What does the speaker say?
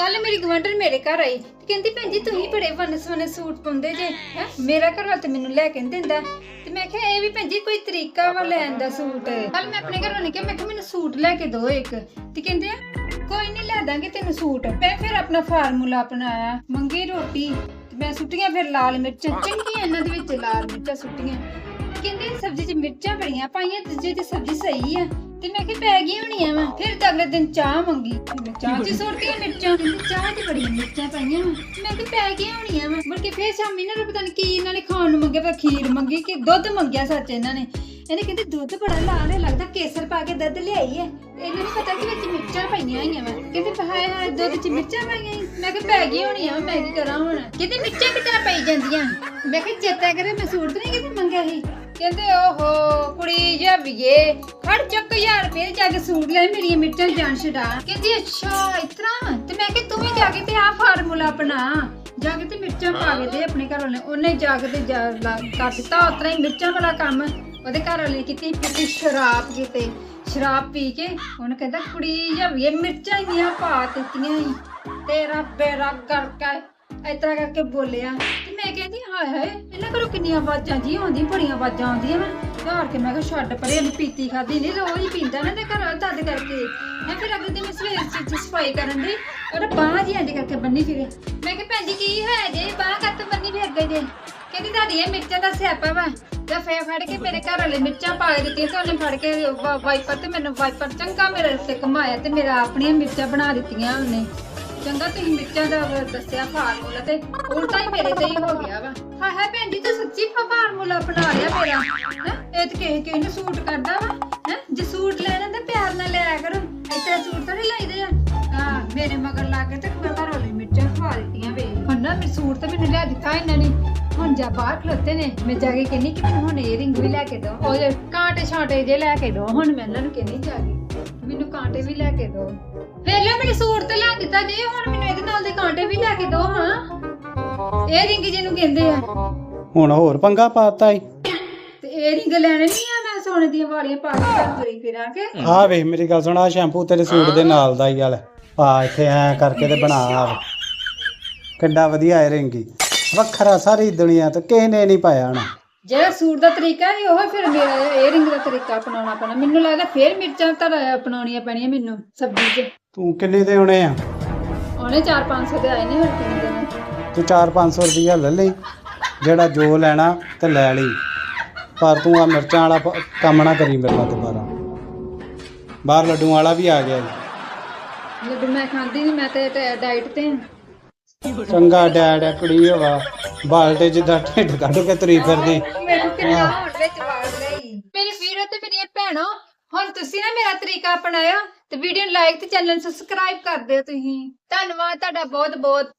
ਕੱਲ ਮੇਰੀ ਗਵੰਡਰ ਮੇਰੇ ਘਰ ਆਈ ਤੇ ਕਹਿੰਦੀ, ਭੈਣ ਜੀ, ਤੁਸੀਂ ਬੜੇ ਵਨਸਵਨੇ ਸੂਟ ਪਾਉਂਦੇ ਜੇ, ਹੈ? ਮੇਰਾ ਘਰ ਵਾਲਾ ਤੇ ਮੈਨੂੰ ਲੈ ਕੇ ਨੀ ਦਿੰਦਾ। ਤੇ ਮੈਂ ਕਿਹਾ, ਇਹ ਵੀ ਭੈਣ ਜੀ, ਕੋਈ ਤਰੀਕਾ ਵਾ ਲੈਣ ਦਾ ਸੂਟ। ਕੱਲ ਮੈਂ ਆਪਣੇ ਘਰ ਵਾਲੇ ਕਿਹਾ, ਮੈਂ ਕਿਹਾ, ਮੈਨੂੰ ਸੂਟ ਲੈ ਕੇ ਦਿਓ ਇੱਕ। ਤੇ ਕਹਿੰਦੇ ਕੋਈ ਨਹੀਂ ਲੈ ਦਾਂਗੇ ਤੈਨੂੰ ਸੂਟ। ਮੈਂ ਫਿਰ ਆਪਣਾ ਫਾਰਮੂਲਾ ਅਪਣਾਇਆ, ਮੰਗੀ ਰੋਟੀ, ਤੇ ਮੈਂ ਸੁੱਟੀਆਂ ਫਿਰ ਲਾਲ ਮਿਰਚਾਂ, ਚੰਗੀਆਂ ਇਹਨਾਂ ਦੇ ਵਿੱਚ ਲਾਲ ਮਿਰਚਾਂ ਸੁੱਟੀਆਂ। ਕਹਿੰਦੇ ਸਬਜ਼ੀ 'ਚ ਮਿਰਚਾਂ ਬੜੀਆਂ ਪਾਈਆਂ ਦੂਜੇ ਦੀ ਸਬਜ਼ੀ ਸਹੀ ਆ। ਤੇ ਮੈਂ ਕਿਹਾ ਪੈ ਗਈ ਹੋਣੀਆਂ ਵਾ ਫਿਰ ਤਾਂ ਅਗਲੇ ਦਿਨ ਚਾਹ ਮੰਗੀ। ਮੈਂ ਚਾਹ 'ਚ ਸੁੱਟੀਆਂ ਮਿਰਚਾਂ ਕਹਿੰਦੇ ਚਾਹ 'ਚ ਬੜੀਆਂ ਮਿਰਚਾਂ ਪਾਈਆਂ ਵਾਂ। ਮੈਂ ਕਿਹਾ ਪੈ ਗਈਆਂ ਹੋਣੀਆਂ ਵਾ। ਮੁੜ ਕੇ ਫਿਰ ਸ਼ਾਮੀ ਨਾ ਪਤਾ ਨਹੀਂ ਕੀ ਇਹਨਾਂ ਨੇ ਖਾਣ ਨੂੰ ਮੰਗਿਆ ਪਤਾ ਖੀਰ ਮੰਗੀ ਕਿ ਦੁੱਧ ਮੰਗਿਆ ਸੱਚ ਇਹਨਾਂ ਨੇ। ਇਹਨੇ ਕਹਿੰਦੇ ਦੁੱਧ ਬੜਾ ਲਾਲ ਹੈ ਲੱਗਦਾ ਕੇਸਰ ਪਾ ਕੇ ਦੁੱਧ ਲਿਆਈ ਹੈ ਇਹਨੂੰ ਨਹੀਂ ਪਤਾ ਕਿ ਵਿੱਚ ਮਿਰਚਾਂ ਪਾਈਆਂ ਹੋਈਆਂ ਵਾ। ਕਹਿੰਦੇ ਹਾਏ ਹਾਏ ਦੁੱਧ 'ਚ ਮਿਰਚਾਂ ਪਾਈਆਂ ਸੀ। ਮੈਂ ਕਿਹਾ ਪੈ ਗਈ ਹੋਣੀਆਂ ਵਾ, ਮੈਂ ਕੀ ਕਰਾਂ ਹੁਣ? ਕਹਿੰਦੇ ਮਿਰਚਾਂ ਕਿਤਨਾ ਪਈ ਜਾਂਦੀਆਂ? ਮੈਂ ਕਿਹਾ ਚੇਤਾ ਕਰੇ ਮੈਂ ਸੂਟ ਤਾਂ ਨਹੀਂ ਕਿਤੇ ਮੰਗਿਆ ਸੀ। ਕਹਿੰਦੇ ਓਹੋ ਕੁੜੀ ਜਾਂ ਵੀਏ ਖੜ ਚੱਕ ਯਾਰ, ਫਿਰ ਜਾ ਕੇ ਸੂਟ ਲੈ ਮੇਰੀਆਂ ਮਿਰਚਾਂ ਜਾਨ ਛਡਾ। ਕਹਿੰਦੀ, ਅੱਛਾ ਇਤਰਾ ਤੇ ਮੈਂ ਕਿ ਤੂੰ ਵੀ ਜਾ ਕੇ ਤੇ ਆ ਫਾਰਮੂਲਾ ਆਪਣਾ ਜਾ ਕੇ ਤੇ ਮਿਰਚਾਂ ਪਾ ਕੇ ਦੇ ਆਪਣੇ ਘਰ ਵਾਲੇ ਨੇ। ਉਹਨੇ ਜਾ ਕੇ ਤੇ ਜਾ ਲਾ- ਕਰ ਦਿੱਤਾ। ਉਤਰਾ ਹੀ ਮਿਰਚਾਂ ਵਾਲਾ ਕੰਮ ਉਹਦੇ ਘਰ ਵਾਲੇ ਨੇ ਕੀਤੀ ਪੀਤੀ ਸ਼ਰਾਬ ਕੀਤੇ ਸ਼ਰਾਬ ਪੀ ਕੇ ਉਹਨੇ ਕਹਿੰਦਾ, ਕੁੜੀ ਜਾਂ ਵੀਏ ਮਿਰਚਾਂ ਇੰਨੀਆਂ ਪਾ ਦਿੱਤੀਆਂ ਈ ਤੇਰਾ ਬੇੜਾ ਕਰਕੇ ਇਤਰਾ ਕਰਕੇ ਬੋਲਿਆ ਤੇ ਮੈਂ ਕਹਿੰਦੀ, ਹਾਏ ਹਾਏ, ਇਹਨਾਂ ਘਰੋਂ ਕਿੰਨੀਆਂ ਆਵਾਜ਼ਾਂ ਜੀ ਆਉਂਦੀਆਂ, ਬੜੀਆਂ ਆਵਾਜ਼ਾਂ ਆਉਂਦੀਆਂ ਮੈਂ ਘਰ ਕੇ ਮੈਂ ਕਿਹਾ, ਛੱਡ ਪਰੇ, ਇਹਨੂੰ ਪੀਤੀ ਖਾਦੀ ਨਹੀਂ, ਰੋਜ਼ ਹੀ ਪੀਂਦਾ ਨਾ ਤੇ ਘਰ ਤਦ ਕਰਕੇ। ਮੈਂ ਫਿਰ ਅਗਲੇ ਦਿਨ ਸਵੇਰ ਚ ਸਫ਼ਾਈ ਕਰਨ ਦੀ ਉਹਦਾ ਬਾਂਹ ਜੀ ਇੰਜ ਕਰਕੇ ਬੰਨੀ ਫਿਰੇ ਮੈਂ ਕਿਹਾ, ਭੈਣ ਜੀ, ਕੀ ਹੋਇਆ ਜੇ ਬਾਂਹ ਕੱਤ ਬੰਨੀ ਫਿਰ ਗਏ ਜੇ? ਕਹਿੰਦੀ, ਤੁਹਾਡੀ ਇਹ ਮਿਰਚਾਂ ਦਾ ਸਿਆਪਾ ਵਾ। ਜਾਂ ਫੇਰ ਫੜ ਕੇ ਮੇਰੇ ਘਰ ਵਾਲੇ ਮਿਰਚਾਂ ਪਾ ਦਿੱਤੀਆਂ ਤੇ ਉਹਨੇ ਫੜ ਕੇ ਵਾਈਪਰ ਤੇ ਮੈਨੂੰ ਵਾਈਪਰ ਚੰਗਾ ਮੇਰੇ ਉੱਤੇ ਘੁਮਾਇਆ ਤੇ ਮੇਰਾ ਆਪਣੀਆਂ ਮਿਰਚਾਂ ਬਣਾ ਦਿੱਤੀਆਂ ਉਹਨੇ। ਚੰਗਾ ਤੁਸੀਂ ਮਿਰਚਾਂ ਦਾ ਦੱਸਿਆ ਫਾਰਮੂਲਾ ਤੇ ਉਲਟਾ ਹੀ ਮੇਰੇ ਤੇ ਹੀ ਹੋ ਗਿਆ ਵਾ। ਹਾਂ ਹੈ ਭੈਣ ਜੀ, ਤੂੰ ਸੱਚੀ ਫਾਰਮੂਲਾ ਅਪਣਾ ਲਿਆ ਮੇਰਾ। ਹੈ? ਇਹ ਤੇ ਕਿਸੇ ਕਿਸੇ ਨੂੰ ਸੂਟ ਕਰਦਾ ਵਾ। ਹੈ? ਜੇ ਸੂਟ ਲੈਣਾ ਤਾਂ ਪਿਆਰ ਨਾਲ ਲਿਆ ਕਰੋ। ਇੱਥੇ ਸੂਟ ਤਾਂ ਨਹੀਂ ਲਾਈਦੇ ਆ। ਹਾਂ ਮੇਰੇ ਮਗਰ ਲਾ ਕੇ ਤੇ ਮੈਂ ਘਰ ਵਾਲੀ ਮਿਰਚਾਂ ਖਵਾ ਦਿੱਤੀਆਂ ਵੇ। ਹੁਣ ਨਾ ਮੇਰੇ ਸੂਟ ਤਾਂ ਮੈਨੂੰ ਲਿਆ ਦਿੱਤਾ ਇਹਨਾਂ ਨੇ। ਹੁਣ ਜਾ ਬਾਹਰ ਖਲੋਤੇ ਨੇ। ਮੈਂ ਜਾ ਕੇ ਕਹਿੰਨੀ ਕਿ ਮੈਨੂੰ ਹੁਣ ਏਅਰਿੰਗ ਵੀ ਲੈ ਕੇ ਦਿਓ ਉਹ ਕਾਂਟੇ ਛਾਂਟੇ ਜੇ ਲੈ ਕੇ ਦਿਓ ਹੁਣ ਮੈਂ ਇਹਨਾਂ ਨੂੰ ਕਹਿੰਨੀ ਜਾ ਕੇ ਮੈਨੂੰ ਕਾਂਟੇ ਵੀ ਲੈ ਕੇ ਦਿਓ ਵੇਲੇ ਮੇਰੇ ਸੂਟ ਤੇ ਲੈ ਦਿੱਤਾ ਜੀ ਹੁਣ ਮੈਨੂੰ ਇਹਦੇ ਨਾਲ ਦੇ ਕਾਂਟੇ ਵੀ ਲੈ ਕੇ ਦਿਓ ਹਾਂ। ਏਅਰਿੰਗ ਜਿਹਨੂੰ ਕਹਿੰਦੇ ਆ। ਹੁਣ ਹੋਰ ਪੰਗਾ ਪਾਤਾ ਈ। ਤੇ ਏਅਰਿੰਗ ਲੈਣੇ ਨਹੀਂ ਆ ਮੈਂ ਸੋਨੇ ਦੀਆਂ ਵਾਲੀਆਂ ਪਾ ਕੇ ਘਰ ਤੁਰੀ ਫਿਰਾਂਗੇ ਆ ਵੇਖ ਮੇਰੀ ਗੱਲ ਸੁਣ ਆ ਸ਼ੈਂਪੂ ਤੇਰੇ ਸੂਟ ਦੇ ਨਾਲ ਦਾ ਹੀ ਗੱਲ ਪਾ ਇੱਥੇ ਐ ਕਰਕੇ ਤੇ ਬਣਾ ਆ ਵੇ। ਕਿੱਡਾ ਵਧੀਆ ਹੈ ਰਿੰਗੀ ਵੱਖਰਾ ਸਾਰੀ ਦੁਨੀਆ ਤੇ ਕਿਸੇ ਨੇ ਨਹੀਂ ਪਾਇਆ ਹਣਾ। ਜਿਹੜਾ ਸੂਟ ਦਾ ਤਰੀਕਾ ਹੈ ਉਹ ਫਿਰ ਮੇਰਾ ਏਅਰਿੰਗ ਦਾ ਤਰੀਕਾ ਅਪਣਾਉਣਾ ਪੈਣਾ। ਮੈਨੂੰ ਲੱਗਦਾ ਫੇਰ ਮਿਰਚਾਂ ਤਾਂ ਅਪਣਾਉਣੀਆਂ ਪੈਣੀਆਂ ਮੈਨੂੰ ਸਬਜ਼ੀ 'ਚ। ਤੂੰ ਕਿੰਨੇ ਦੇ ਹੋਣੇ ਆ? ਉਹਨੇ 4-500 ਦੇ ਆਏ ਨੇ ਹੋਰ ਕਿੰਨੇ ਦੇ ਨੇ ਤੂੰ 4-500 ਰੁਪਈਆ ਲੈ ਲਈ ਜਿਹੜਾ ਜੋ ਲੈਣਾ ਤੇ ਲੈ ਲਈ। ਪਰ ਤੂੰ ਆ ਮਿਰਚਾਂ ਵਾਲਾ ਪ- ਕੰਮ ਨਾ ਕਰੀ ਮੇਰੇ ਨਾਲ ਦੁਬਾਰਾ। ਬਾਹਰ ਲੱਡੂ ਵਾਲਾ ਵੀ ਆ ਗਿਆ ਜੀ। ਲੱਡੂ ਮੈਂ ਖਾਂਦੀ ਨਹੀਂ ਮੈਂ ਤੇ ਡਾਈਟ ਤੇ ਹਾਂ ਚੰਗਾ ਡੈਡ ਹੈ ਕੁੜੀ ਹੋਵਾ ਬਾਲਟੇ ਜਿੱਦਾਂ ਢਿੱਡ ਕੱਢ ਕੇ ਤੁਰੀ ਫਿਰਦੀ। ਮੈਨੂੰ ਕਿੰਨਾ ਹੋਣ ਵਿੱਚ ਵਾੜ ਲਈ। ਮੇਰੀ ਵੀਰੋ ਤੇ ਮੇਰੀਆਂ ਭੈਣੋ ਹੁਣ ਤੁਸੀਂ ਨਾ ਮੇਰਾ ਤਰੀਕਾ ਅਪਣਾਇਓ ਤੇ ਵੀਡੀਓ ਨੂੰ ਲਾਈਕ ਤੇ ਚੈਨਲ ਨੂੰ ਸਬਸਕ੍ਰਾਈਬ ਕਰ ਦਿਓ ਤੁਸੀਂ। ਧੰਨਵਾਦ ਤੁਹਾਡਾ ਬਹੁਤ ਬਹੁਤ